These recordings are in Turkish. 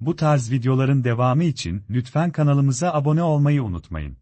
Bu tarz videoların devamı için lütfen kanalımıza abone olmayı unutmayın.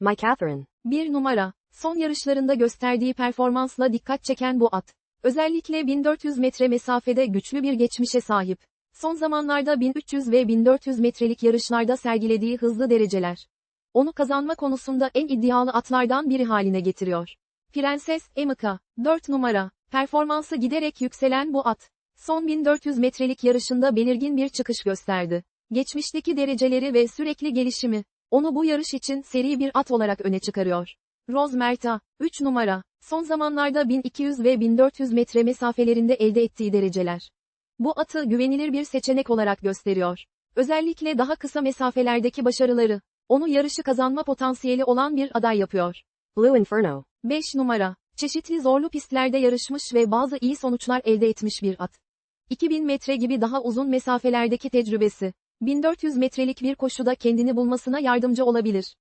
My Catherine. 1 numara, son yarışlarında gösterdiği performansla dikkat çeken bu at. Özellikle 1400 metre mesafede güçlü bir geçmişe sahip. Son zamanlarda 1300 ve 1400 metrelik yarışlarda sergilediği hızlı dereceler. Onu kazanma konusunda en iddialı atlardan biri haline getiriyor. Prenses Emika, 4 numara, performansı giderek yükselen bu at. Son 1400 metrelik yarışında belirgin bir çıkış gösterdi. Geçmişteki dereceleri ve sürekli gelişimi, onu bu yarış için seri bir at olarak öne çıkarıyor. Rose Merta, 3 numara, son zamanlarda 1200 ve 1400 metre mesafelerinde elde ettiği dereceler. Bu atı güvenilir bir seçenek olarak gösteriyor. Özellikle daha kısa mesafelerdeki başarıları, onu yarışı kazanma potansiyeli olan bir aday yapıyor. Blue Inferno. 5 numara, çeşitli zorlu pistlerde yarışmış ve bazı iyi sonuçlar elde etmiş bir at. 2000 metre gibi daha uzun mesafelerdeki tecrübesi, 1400 metrelik bir koşuda kendini bulmasına yardımcı olabilir.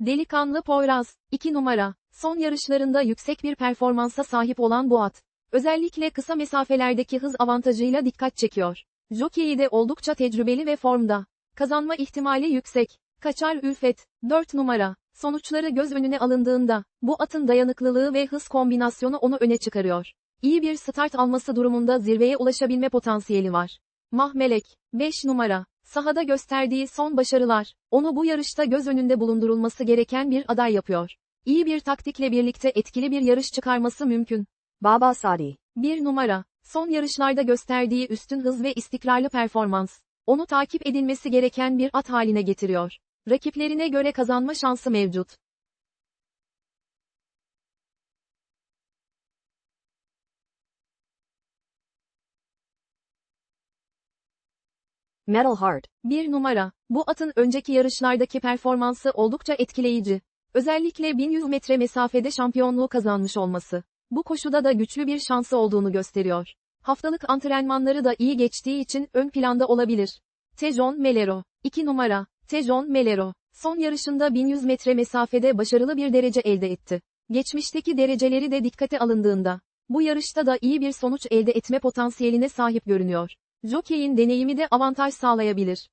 Delikanlı Poyraz, 2 numara, son yarışlarında yüksek bir performansa sahip olan bu at. Özellikle kısa mesafelerdeki hız avantajıyla dikkat çekiyor. Jockey'i de oldukça tecrübeli ve formda. Kazanma ihtimali yüksek. Kaçar Ülfet, 4 numara. Sonuçları göz önüne alındığında, bu atın dayanıklılığı ve hız kombinasyonu onu öne çıkarıyor. İyi bir start alması durumunda zirveye ulaşabilme potansiyeli var. Mahmelek, 5 numara. Sahada gösterdiği son başarılar, onu bu yarışta göz önünde bulundurulması gereken bir aday yapıyor. İyi bir taktikle birlikte etkili bir yarış çıkarması mümkün. Baba Sadi. 1 numara, son yarışlarda gösterdiği üstün hız ve istikrarlı performans, onu takip edilmesi gereken bir at haline getiriyor. Rakiplerine göre kazanma şansı mevcut. Metal Heart. 1 numara, bu atın önceki yarışlardaki performansı oldukça etkileyici. Özellikle 1100 metre mesafede şampiyonluğu kazanmış olması. Bu koşuda da güçlü bir şansı olduğunu gösteriyor. Haftalık antrenmanları da iyi geçtiği için ön planda olabilir. Tejon Melero, 2 numara, Tejon Melero, son yarışında 1100 metre mesafede başarılı bir derece elde etti. Geçmişteki dereceleri de dikkate alındığında, bu yarışta da iyi bir sonuç elde etme potansiyeline sahip görünüyor. Jockey'in deneyimi de avantaj sağlayabilir.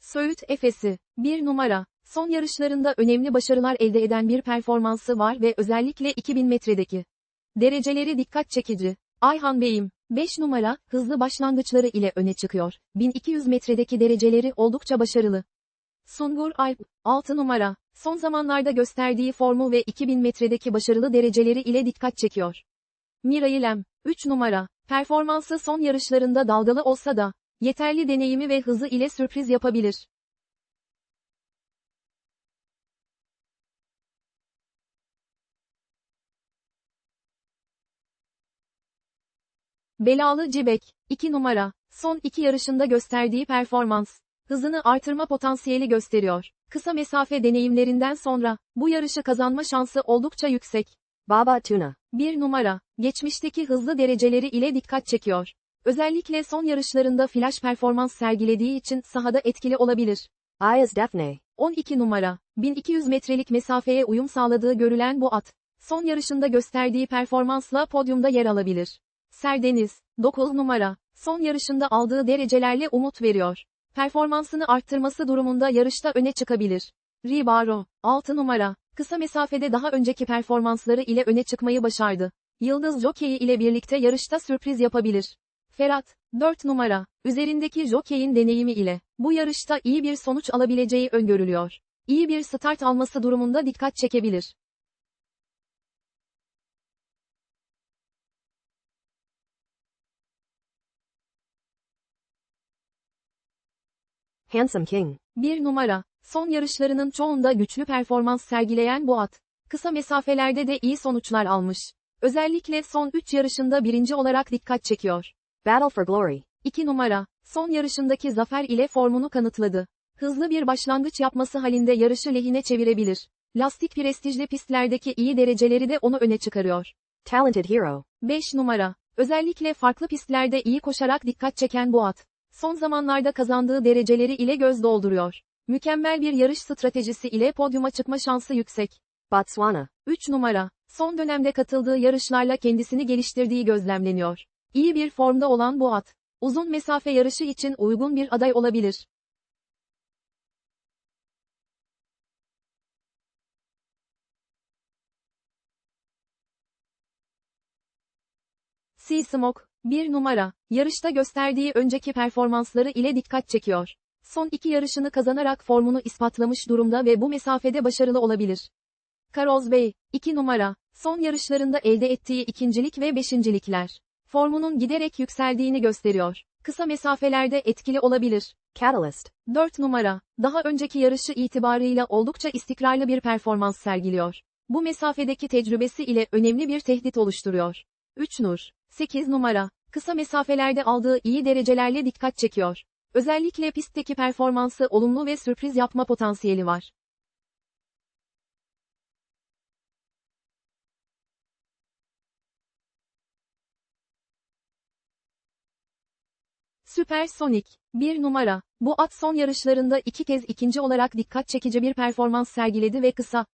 Söğüt Efes'i, 1 numara, son yarışlarında önemli başarılar elde eden bir performansı var ve özellikle 2000 metredeki dereceleri dikkat çekici. Ayhan Bey'im, 5 numara, hızlı başlangıçları ile öne çıkıyor. 1200 metredeki dereceleri oldukça başarılı. Sungur Alp, 6 numara, son zamanlarda gösterdiği formu ve 2000 metredeki başarılı dereceleri ile dikkat çekiyor. Miray Lem, 3 numara, performansı son yarışlarında dalgalı olsa da, yeterli deneyimi ve hızı ile sürpriz yapabilir. Belalı Cibek, 2 numara, son iki yarışında gösterdiği performans, hızını artırma potansiyeli gösteriyor. Kısa mesafe deneyimlerinden sonra, bu yarışı kazanma şansı oldukça yüksek. Baba Tuna. 1 numara, geçmişteki hızlı dereceleri ile dikkat çekiyor. Özellikle son yarışlarında flash performans sergilediği için sahada etkili olabilir. Ayaz Defne. 12 numara, 1200 metrelik mesafeye uyum sağladığı görülen bu at, son yarışında gösterdiği performansla podyumda yer alabilir. Serdeniz, 9 numara, son yarışında aldığı derecelerle umut veriyor. Performansını arttırması durumunda yarışta öne çıkabilir. Ribaro, 6 numara, kısa mesafede daha önceki performansları ile öne çıkmayı başardı. Yıldız Jockey ile birlikte yarışta sürpriz yapabilir. Ferhat, 4 numara, üzerindeki jockey'in deneyimi ile, bu yarışta iyi bir sonuç alabileceği öngörülüyor. İyi bir start alması durumunda dikkat çekebilir. Handsome King. 1 numara, son yarışlarının çoğunda güçlü performans sergileyen bu at. Kısa mesafelerde de iyi sonuçlar almış. Özellikle son 3 yarışında birinci olarak dikkat çekiyor. Battle for Glory. 2 numara, son yarışındaki zafer ile formunu kanıtladı. Hızlı bir başlangıç yapması halinde yarışı lehine çevirebilir. Lastik prestijli pistlerdeki iyi dereceleri de onu öne çıkarıyor. Talented Hero. 5 numara, Özellikle farklı pistlerde iyi koşarak dikkat çeken bu at. Son zamanlarda kazandığı dereceleri ile göz dolduruyor. Mükemmel bir yarış stratejisi ile podyuma çıkma şansı yüksek. Botswana. 3 numara. Son dönemde katıldığı yarışlarla kendisini geliştirdiği gözlemleniyor. İyi bir formda olan bu at. Uzun mesafe yarışı için uygun bir aday olabilir. Sea Smoke, 1 numara, yarışta gösterdiği önceki performansları ile dikkat çekiyor. Son iki yarışını kazanarak formunu ispatlamış durumda ve bu mesafede başarılı olabilir. Karoz Bey, 2 numara, son yarışlarında elde ettiği ikincilik ve beşincilikler. Formunun giderek yükseldiğini gösteriyor. Kısa mesafelerde etkili olabilir. Catalyst. 4 numara, daha önceki yarışı itibarıyla oldukça istikrarlı bir performans sergiliyor. Bu mesafedeki tecrübesi ile önemli bir tehdit oluşturuyor. 3 Nur, 8 numara, kısa mesafelerde aldığı iyi derecelerle dikkat çekiyor. Özellikle pistteki performansı olumlu ve sürpriz yapma potansiyeli var. Süpersonic, 1 numara. Bu at son yarışlarında iki kez ikinci olarak dikkat çekici bir performans sergiledi ve kısa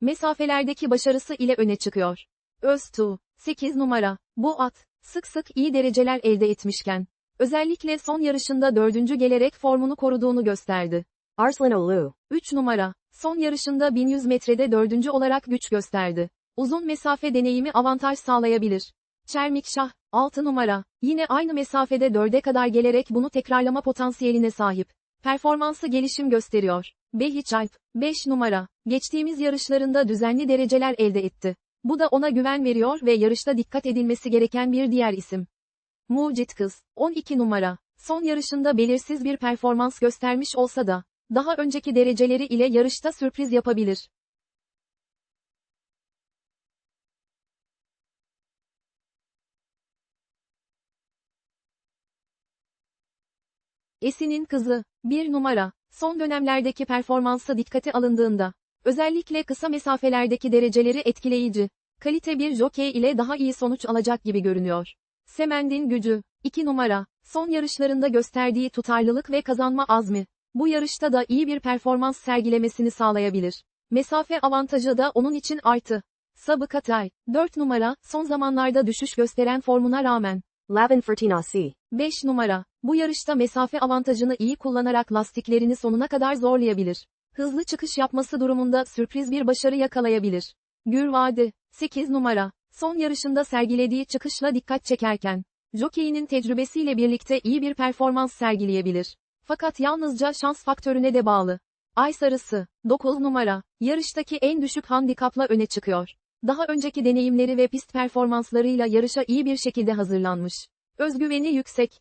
mesafelerdeki başarısı ile öne çıkıyor. Öztu, 8 numara. Bu at, sık sık iyi dereceler elde etmişken, özellikle son yarışında dördüncü gelerek formunu koruduğunu gösterdi. Arslan Olu. 3 numara, son yarışında 1100 metrede dördüncü olarak güç gösterdi. Uzun mesafe deneyimi avantaj sağlayabilir. Çermikşah, 6 numara, yine aynı mesafede 4'e kadar gelerek bunu tekrarlama potansiyeline sahip. Performansı gelişim gösteriyor. Behiçalp, 5 numara, geçtiğimiz yarışlarında düzenli dereceler elde etti. Bu da ona güven veriyor ve yarışta dikkat edilmesi gereken bir diğer isim. Mucit Kız, 12 numara, son yarışında belirsiz bir performans göstermiş olsa da, daha önceki dereceleri ile yarışta sürpriz yapabilir. Esin'in kızı, bir numara, son dönemlerdeki performansı dikkate alındığında, özellikle kısa mesafelerdeki dereceleri etkileyici, kalite bir jokey ile daha iyi sonuç alacak gibi görünüyor. Semend'in gücü, 2 numara, son yarışlarında gösterdiği tutarlılık ve kazanma azmi, bu yarışta da iyi bir performans sergilemesini sağlayabilir. Mesafe avantajı da onun için artı. Sabı Katay, 4 numara, son zamanlarda düşüş gösteren formuna rağmen, Lavin Fertinasi. 5 numara, bu yarışta mesafe avantajını iyi kullanarak lastiklerini sonuna kadar zorlayabilir. Hızlı çıkış yapması durumunda sürpriz bir başarı yakalayabilir. Gürvadi, 8 numara, son yarışında sergilediği çıkışla dikkat çekerken, jokeyinin tecrübesiyle birlikte iyi bir performans sergileyebilir. Fakat yalnızca şans faktörüne de bağlı. Ay sarısı, 9 numara, yarıştaki en düşük handikapla öne çıkıyor. Daha önceki deneyimleri ve pist performanslarıyla yarışa iyi bir şekilde hazırlanmış. Özgüveni yüksek,